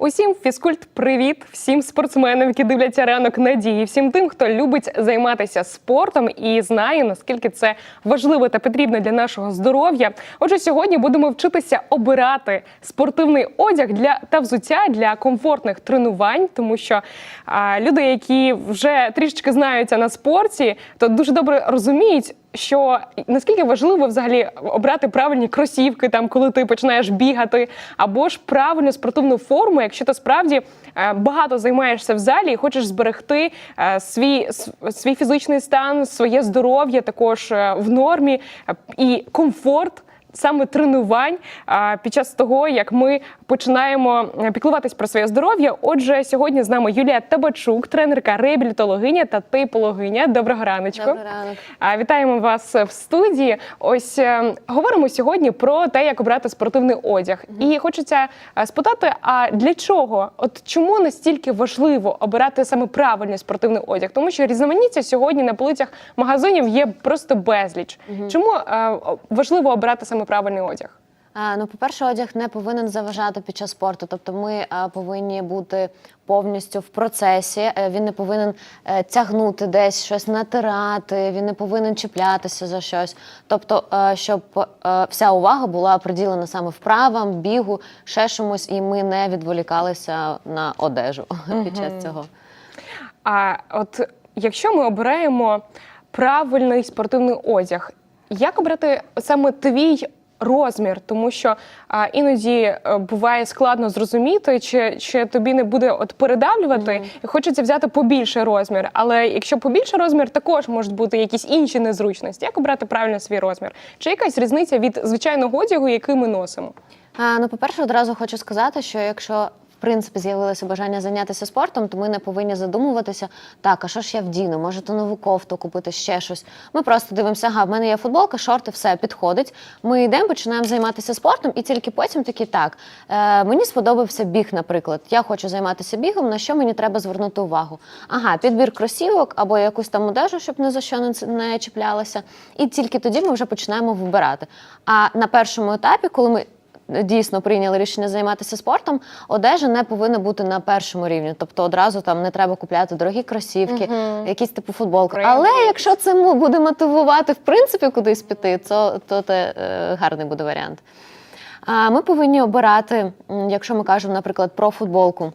Усім фізкульт, привіт! Всім спортсменам, які дивляться ранок надії, всім тим, хто любить займатися спортом і знає наскільки це важливо та потрібно для нашого здоров'я. Отже, сьогодні будемо вчитися обирати спортивний одяг для та взуття для комфортних тренувань, тому що а, люди, які вже трішечки знаються на спорті, то дуже добре розуміють. Що наскільки важливо взагалі обрати правильні кросівки, там коли ти починаєш бігати, або ж правильну спортивну форму, якщо ти справді е, багато займаєшся в залі і хочеш зберегти е, свій, свій фізичний стан, своє здоров'я також е, в нормі і комфорт. Саме тренувань під час того, як ми починаємо е, піклуватись про своє здоров'я. Отже, сьогодні з нами Юлія Табачук, тренерка, реабілітологиня та типологиня. Доброго раночку. Добрий ранок. Вітаємо вас в студії. Ось е, говоримо сьогодні про те, як обрати спортивний одяг. І хочеться е, спитати: а для чого? От чому настільки важливо обирати саме правильний спортивний одяг? Тому що різноманіття сьогодні на полицях магазинів є просто безліч. Чому е, важливо обирати саме правильний одяг? Ну, по-перше, одяг не повинен заважати під час спорту. Тобто ми повинні бути повністю в процесі. Е, Він не повинен е, тягнути десь щось натирати, він не повинен чіплятися за щось. Тобто, е, щоб вся увага була приділена саме вправам, бігу, ще чомусь, і ми не відволікалися на одежу під час цього. А от якщо ми обираємо правильний спортивний одяг, як обрати саме твій розмір? Тому що а, іноді е, буває складно зрозуміти, чи, чи тобі не буде от передавлювати, і хочеться взяти побільший розмір. Але якщо побільший розмір, також можуть бути якісь інші незручності. Як обрати правильно свій розмір? Чи якась різниця від звичайного одягу, який ми носимо? А, ну, по-перше, одразу хочу сказати, що якщо принципі з'явилося бажання зайнятися спортом, то ми не повинні задумуватися, так, а що ж я вдіну? Може, то нову кофту купити ще щось. Ми просто дивимося, ага, в мене є футболка, шорти, все підходить. Ми йдемо, починаємо займатися спортом, і тільки потім такі так. Е, мені сподобався біг, наприклад. Я хочу займатися бігом, на що мені треба звернути увагу? Ага, підбір кросівок або якусь там одежу, щоб ні за що не, не чіплялася. І тільки тоді ми вже починаємо вибирати. А на першому етапі, коли ми дійсно прийняли рішення займатися спортом, одежа не повинна бути на першому рівні. Тобто одразу там не треба купляти дорогі кросівки, якісь типу футболки. Але якщо це буде мотивувати в принципі кудись піти, то, то це е, гарний буде варіант. А ми повинні обирати, якщо ми кажемо, наприклад, про футболку.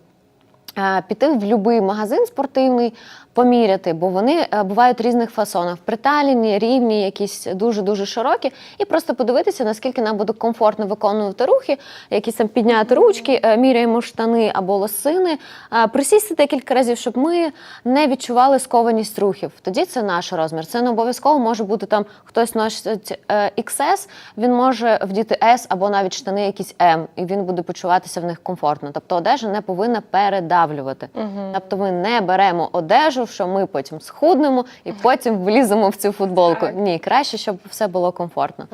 е, Піти в будь-який магазин спортивний, поміряти, бо вони е, бувають різних фасонів. Приталені, рівні, якісь дуже-дуже широкі, і просто подивитися, наскільки нам буде комфортно виконувати рухи, якісь там підняти ручки, е, міряємо штани або лосини, е, присісти декілька разів, щоб ми не відчували скованість рухів. Тоді це наш розмір. Це не обов'язково може бути там хтось носить XS, він може вдіти S або навіть штани якісь M, і він буде почуватися в них комфортно. Тобто одежа не повинна передавлювати. Тобто ми не беремо одежу, що ми потім схуднемо і потім вліземо в цю футболку. Ні, краще, щоб все було комфортно.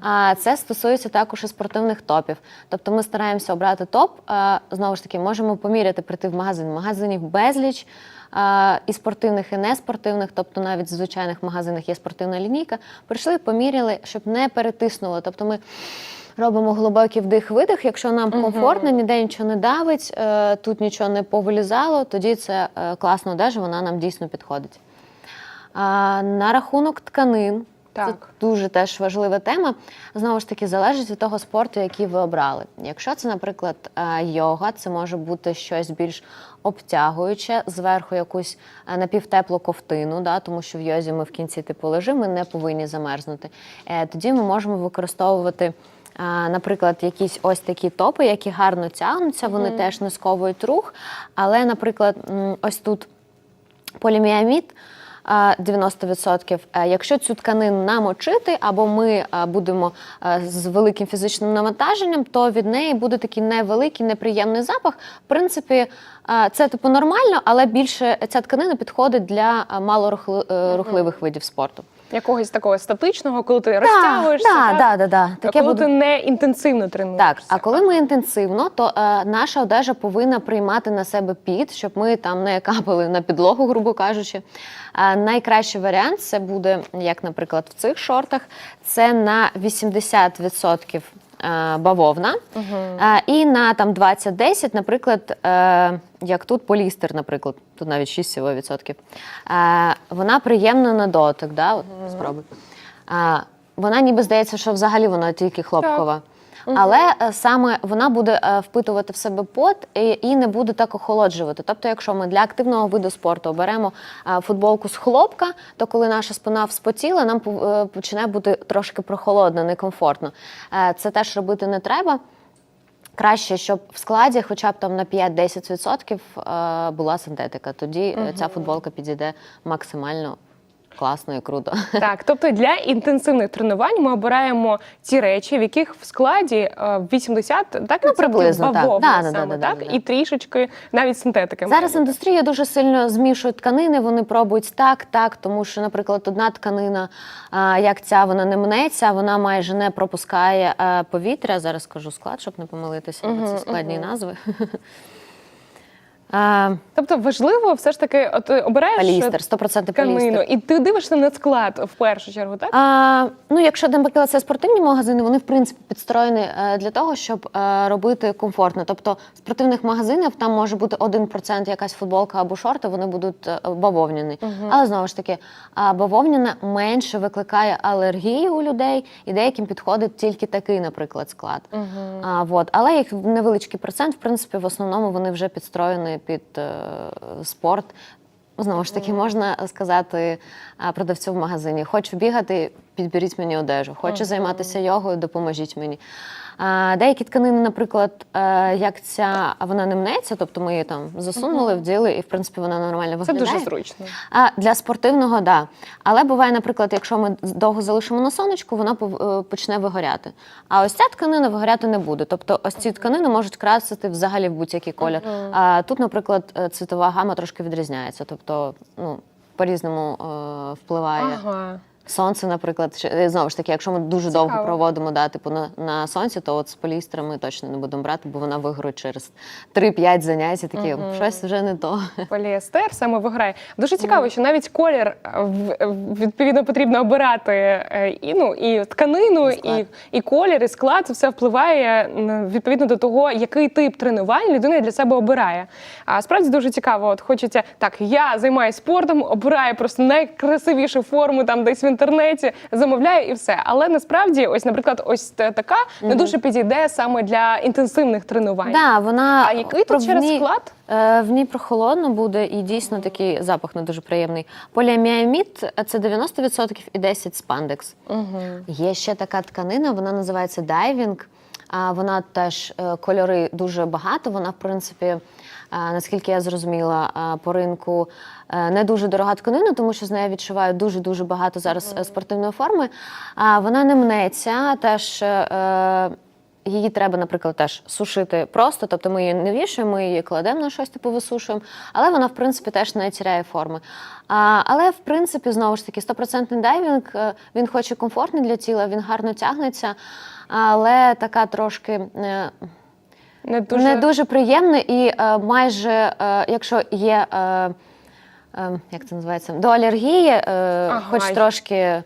А це стосується також і спортивних топів. Тобто ми стараємося обрати топ. Знову ж таки, можемо поміряти, прийти в магазин. Магазинів безліч. І спортивних, і неспортивних, тобто навіть в звичайних магазинах є спортивна лінійка. Прийшли, поміряли, щоб не перетиснуло. Тобто ми робимо глибокий вдих-видих. Якщо нам комфортно, ніде нічого не давить, е, тут нічого не повилізало, тоді це е, класна одежа, вона нам дійсно підходить. На рахунок тканин. Це Так. дуже теж важлива тема. Знову ж таки, залежить від того спорту, який ви обрали. Якщо це, наприклад, е, йога, це може бути щось більш обтягуюче, зверху якусь напівтеплу ковтину, да, тому що в йозі ми в кінці типу лежимо, ми не повинні замерзнути. Тоді ми можемо використовувати. Е, Наприклад, якісь ось такі топи, які гарно тягнуться, вони теж не сковують рух. Але, наприклад, ось тут поліміамід 90%. Е, Якщо цю тканину намочити, або ми будемо з великим фізичним навантаженням, то від неї буде такий невеликий, неприємний запах. В принципі, це типу нормально, але більше ця тканина підходить для малорухливих видів спорту. Якогось такого статичного, коли ти розтягуєшся, да, так? да, да, да. А коли ти не інтенсивно тренуєшся. Так, а коли ми інтенсивно, то е, наша одежа повинна приймати на себе під, щоб ми там не капали на підлогу, грубо кажучи. Е, найкращий варіант це буде, як, наприклад, в цих шортах, це на 80% е, бавовна. угу. І на там 20-10, наприклад, е, як тут полістер, наприклад, тут навіть 6 всього відсотків. Е, Вона приємна на дотик. Да? От, Спробуй. Е, Вона ніби здається, що взагалі вона тільки хлопкова. Але е, саме вона буде е, впитувати в себе пот і, не буде так охолоджувати. Тобто, якщо ми для активного виду спорту оберемо е, футболку з хлопка, то коли наша спина вспотіла, нам починає бути трошки прохолодно, некомфортно. Це теж робити не треба. Краще, щоб в складі хоча б там на 5-10% е, була синтетика. Тоді е, ця футболка підійде максимально класно і круто. Так, тобто для інтенсивних тренувань ми обираємо ті речі, в яких в складі е, 80 так Ну, приблизно, так. Да, да, саме, да, да, так да, да. і трішечки навіть синтетики. Зараз індустрія дуже сильно змішує тканини. Вони пробують так, так, тому що, наприклад, одна тканина, як ця, вона не мнеться, вона майже не пропускає е, повітря. Зараз скажу склад, щоб не помилитися. бо Це складні назви. А, Тобто важливо все ж таки, от ти обираєш Полістер, 100% тканину, полістер. і ти дивишся на склад в першу чергу, так? А, ну, якщо наприклад, це спортивні магазини, вони в принципі підстроєні е, для того, щоб е, робити комфортно. Тобто в спортивних магазинах там може бути 1% якась футболка або шорти, вони будуть е, бавовняні. Але знову ж таки, а, бавовняна менше викликає алергію у людей, і деяким підходить тільки такий, наприклад, склад. А, вот. Але їх невеличкий процент, в принципі, в основному вони вже підстроєні під е, спорт. Знову ж таки, можна сказати продавцю в магазині: хочу бігати, підберіть мені одежу, хочу займатися йогою, допоможіть мені. Деякі тканини, наприклад, е, як ця, вона не мнеться, тобто ми її там засунули, вділи, і в принципі вона нормально Це дуже зручно. А для спортивного, да. Але буває, наприклад, якщо ми довго залишимо на сонечку, вона е, почне вигоряти. А ось ця тканина вигоряти не буде. Тобто, ось ці тканини можуть красити взагалі в будь-який колір. А тут, наприклад, е, цветова гама трошки відрізняється. Тобто, ну, по-різному е, впливає. Ага. Сонце, наприклад, е, знову ж таки, якщо ми дуже довго проводимо да, типу, на, на сонці, то от з полістера ми точно не будемо брати, бо вона вигорить через 3-5 занять і такі, щось вже не то. Поліестер саме виграє. Дуже цікаво, що навіть колір е, відповідно потрібно обирати е, і ну і тканину, І і, і колір, і склад. Це все впливає відповідно до того, який тип тренувань людина для себе обирає. А справді дуже цікаво. От хочеться так, я займаюся спортом, обираю просто найкрасивішу форму там десь в інтернеті, замовляю і все. Але насправді, ось, наприклад, ось та- така не дуже підійде саме для інтенсивних тренувань. Да, вона А який тут через ній- склад? Е, В ній прохолодно буде і дійсно такий запах не дуже приємний. Поліаміамід – це 90% і 10% спандекс. Є ще така тканина, вона називається дайвінг. Вона теж е, кольори дуже багато. Вона, в принципі, е, наскільки я зрозуміла, е, по ринку не дуже дорога тканина, тому що з нею відшивають дуже дуже багато зараз спортивної форми. А вона не мнеться, теж. Її треба, наприклад, теж сушити просто, тобто ми її не вішаємо, ми її кладемо на щось, типу висушуємо, але вона, в принципі, теж не тіряє форми. А, але, в принципі, знову ж таки, стопроцентний дайвінг, він хоч і комфортний для тіла, він гарно тягнеться, але така трошки. е, Не дуже, не дуже приємно і е, майже, е, якщо є, е, е, як це називається, до алергії, е, хоч трошки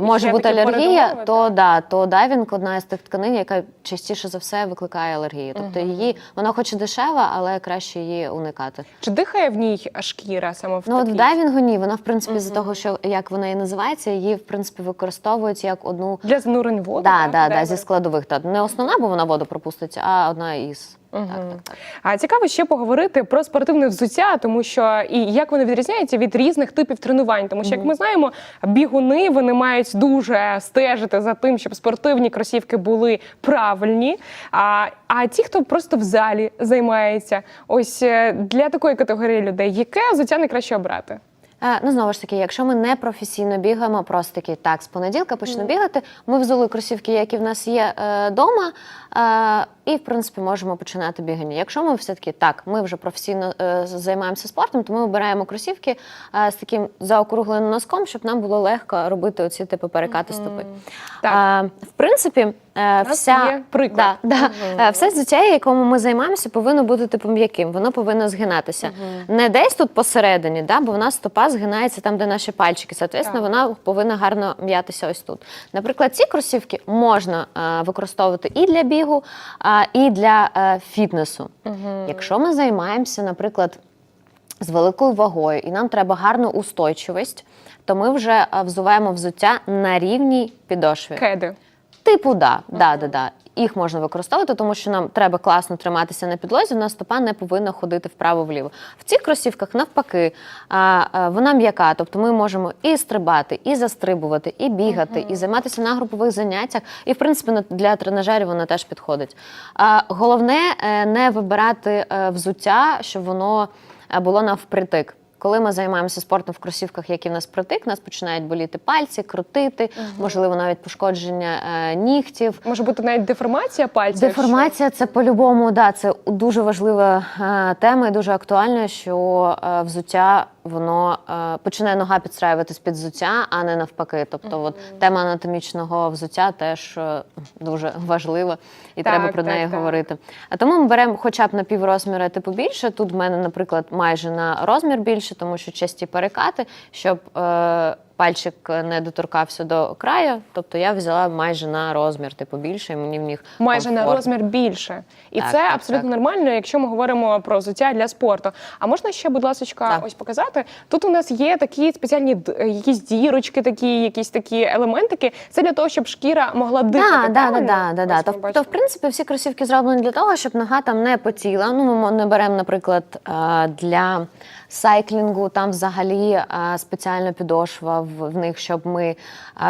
може бути алергія, то да, то дайвінг одна із тих тканин, яка частіше за все викликає алергію. Тобто її вона хоч і дешева, але краще її уникати. Чи дихає в ній шкіра саме в Ну от в дайвінгу ні, вона в принципі з того, що як вона і називається, її в принципі використовують як одну Для занурень в воду? да, так, да, да, зі складових. Та не основна, бо вона воду пропустить, а одна із. Так, так, так. А цікаво ще поговорити про спортивне взуття, тому що і як воно відрізняється від різних типів тренувань. Тому що, як ми знаємо, бігуни вони мають дуже стежити за тим, щоб спортивні кросівки були правильні. А, а ті, хто просто в залі займається, ось е, для такої категорії людей, яке взуття найкраще обрати? Е, Ну, знову ж таки, якщо ми не професійно бігаємо, просто таки так, з понеділка почну бігати. Ми взули кросівки, які в нас є вдома, е, і в принципі можемо починати бігання. Якщо ми все-таки так, ми вже професійно е, займаємося спортом, то ми обираємо кросівки е, з таким заокругленим носком, щоб нам було легко робити оці типу перекати стопи. Так. А, в принципі, е, вся є приклад. Да, да. Е, все взуття, якому ми займаємося, повинно бути типу м'яким. Воно повинно згинатися. Не десь тут посередині, да, бо в нас стопа згинається там, де наші пальчики. Соответственно, Так. вона повинна гарно м'ятися ось тут. Наприклад, ці кросівки можна е, використовувати і для бігу, а, і для е, фітнесу. Якщо ми займаємося, наприклад, з великою вагою, і нам треба гарну устойчивість, то ми вже е, взуваємо взуття на рівній підошві. Кеди. Типу, да, да, да, да. Їх можна використовувати, тому що нам треба класно триматися на підлозі. У нас стопа не повинна ходити вправо-вліво. В цих кросівках навпаки, а, а, вона м'яка, тобто ми можемо і стрибати, і застрибувати, і бігати, і займатися на групових заняттях. І в принципі для тренажерів вона теж підходить. А, головне е, не вибирати е, взуття, щоб воно е, було навпритик. Коли ми займаємося спортом в кросівках, які в нас притик, нас починають боліти пальці, крутити, можливо, навіть пошкодження е, нігтів. Може бути навіть деформація пальців. якщо- Деформація це по-любому, да, це дуже важлива е, тема і дуже актуальна, що е, взуття воно е, починає нога підстраюватись під взуття, а не навпаки. Тобто, от тема анатомічного взуття теж е, дуже важлива і Так, треба про так, неї так. говорити. А тому ми беремо хоча б на піврозміра типу більше. Тут в мене, наприклад, майже на розмір більше, тому що часті перекати, щоб е, пальчик не доторкався до краю. Тобто я взяла майже на розмір, типу більше, і мені в них майже на розмір більше. І Так, це так, абсолютно так. нормально, якщо ми говоримо про взуття для спорту. А можна ще, будь ласка, ось показати? Тут у нас є такі спеціальні е, якісь дірочки, такі, якісь такі елементики. Це для того, щоб шкіра могла дихати. Да, да, да, да, да, ми Тобто, в принципі, всі кросівки зроблені для того, щоб нога там не потіла. Ну, ми не беремо, наприклад, е, для сайклінгу, там взагалі е, спеціальна підошва в, них, щоб ми е,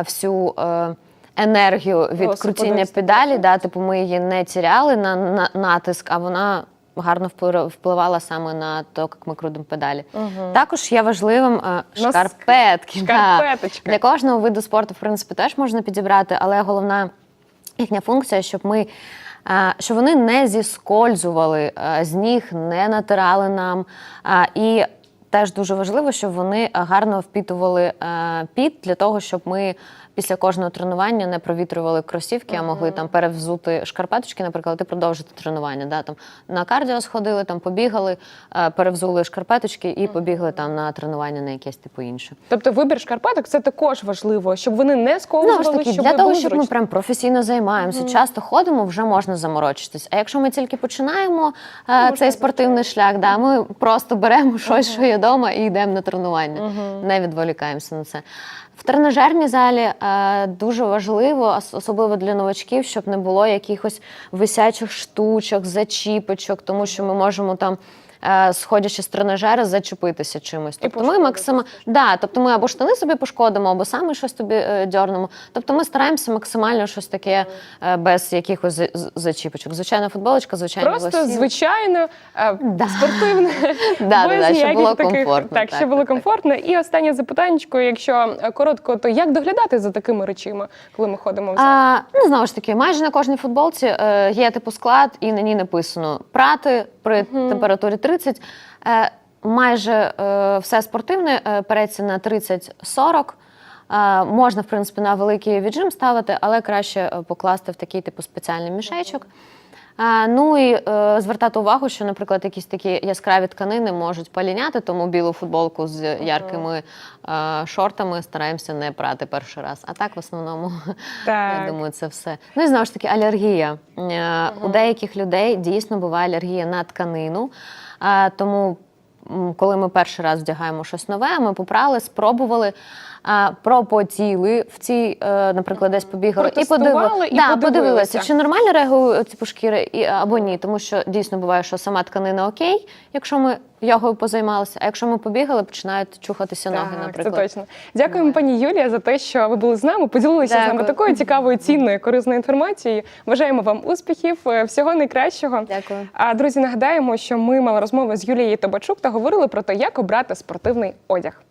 всю. е, Енергію від Велосипедист, крутіння педалі, да, типу ми її не тіряли на, на натиск, а вона гарно впливала саме на те, як ми крутимо педалі. Також є важливим Носки. шкарпетки. да. Для кожного виду спорту, в принципі, теж можна підібрати, але головна їхня функція, щоб ми. Е, Щоб вони не зіскользували е, з ніг, не натирали нам. Е, І теж дуже важливо, щоб вони гарно впітували піт для того, щоб ми після кожного тренування не провітрювали кросівки, а могли там перевзути шкарпеточки, наприклад, і продовжити тренування. Да? Там, на кардіо сходили, там побігали, е, перевзули шкарпеточки і побігли там на тренування на якесь типу інше. Тобто вибір шкарпеток це також важливо, щоб вони не сковували, ж таки, щоб для того, щоб ми прям професійно займаємося, часто ходимо, вже можна заморочитись. А якщо ми тільки починаємо е, цей спортивний шлях, да, ми просто беремо щось, що є вдома, і йдемо на тренування. Не відволікаємося на це. В тренажерній залі е, дуже важливо, ос- особливо для новачків, щоб не було якихось висячих штучок, зачіпочок, тому що ми можемо там. Е, Сходячи з тренажера, зачепитися чимось. Тобто ми максимально да, тобто ми або штани собі пошкодимо, або саме щось тобі е, дьорнемо. Тобто ми стараємося максимально щось таке е, без якихось зачіпочок. Звичайна футболочка, звичайно, Просто звичайно Да. спортивне, Да, да, без да, щоб було таких- комфортно. Так, Так, щоб було так, так. комфортно. І останнє запитання, якщо коротко, то як доглядати за такими речима, коли ми ходимо в зал? А, ну, знову ж таки, майже на кожній футболці є типу склад, і на ній написано прати при температурі 30. Е, майже е, все спортивне е, переться на 30-40. Е, можна, в принципі, на великий віджим ставити, але краще покласти в такий типу спеціальний мішечок. Ну і е, звертати увагу, що, наприклад, якісь такі яскраві тканини можуть поліняти, тому білу футболку з яркими е, шортами стараємося не прати перший раз. А так, в основному, Так. я думаю, це все. Ну і знову ж таки, алергія. Е, У деяких людей дійсно буває алергія на тканину. Тому, коли ми перший раз вдягаємо щось нове, ми попрали, спробували. А, пропотіли в цій, е, наприклад, десь побігали і подивили, і да, подивилися. подивилися, чи нормально реагують типу шкіри і або ні, тому що дійсно буває, що сама тканина окей, якщо ми йогою позаймалися, а якщо ми побігали, починають чухатися ноги, Так, наприклад. це точно. Дякуємо, пані Юлія, за те, що ви були з нами, поділилися з нами такою цікавою, цінною, корисною інформацією. Бажаємо вам успіхів, е, всього найкращого. Дякую. А друзі, нагадаємо, що ми мали розмову з Юлією Табачук та говорили про те, як обрати спортивний одяг.